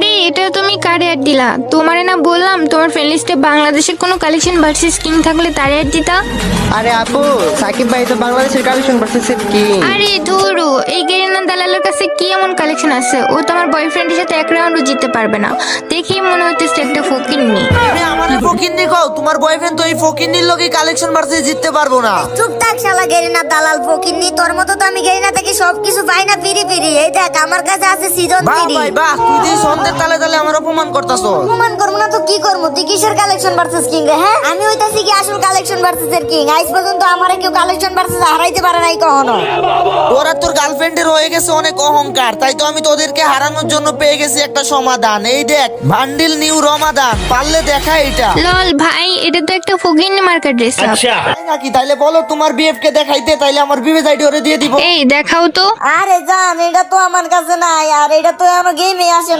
আরে এটা তুমি কার অ্যাড দিলা? তোমারে না বললাম তোমার ফ্রেন্ড লিস্টে বাংলাদেশের কোনো কালেকশন ভার্সেস কিং থাকলে তার অ্যাড দিতা? আরে আপু সাকিব ভাই তো বাংলাদেশের কালেকশন ভার্সেস কিং আরে ধুরু এই গেরিনা দালালের কাছে কি এমন কালেকশন আছে? ও তোমার বয়ফ্রেন্ডের সাথে এক রাউন্ডও জিততে পারবে না। দেখি মনে হচ্ছে একটা ফকির নি আরে আমার ফকিন্নি কও তোমার বয়ফ্রেন্ড তো এই ফকিন্নির লোকে কালেকশন মারতে জিততে পারব না। চুপ থাক শালা গেরিনা দালাল ফকিন্নি তোর মতো তো আমি গেরিনা থেকে সবকিছু পাই না ফিরি ফিরি। এই দেখ আমার কাছে আছে সিজন বাহ থ্রি ভাই বাহ তুই দিয়ে সন্ধ্যের তালে তালে আমার অপমান করতাছ অপমান করব না তো কি করব? তুই কিসের কালেকশন ভার্সেস কিং রে হ্যাঁ? আমি হইতাছি কি আসল কালেকশন ভার্সেস এর কিং আজ পর্যন্ত আমারে কেউ কালেকশন ভার্সেস হারাইতে পারে নাই কখনো। তোর তোর গার্লফ্রেন্ডের হয়ে গেছে অনেক অহংকার তাই তো আমি তোদেরকে হারানোর জন্য পেয়ে গেছি একটা সমাধান। এই দেখ ভান্ডিল নিউ রমাদান পারলে দেখা এটা লল ভাই এটা তো একটা ফকির নি মার্কেট ড্রেস তাই নাকি? তাইলে বলো তোমার বিএফ কে দেখাইতে তাইলে আমার বিবে আইডি ওরে দিয়ে দিব। এই দেখাও তো। আরে জান এটা তো আমার কাছে নাই আর এটা তো এখনও গেমে আসে না।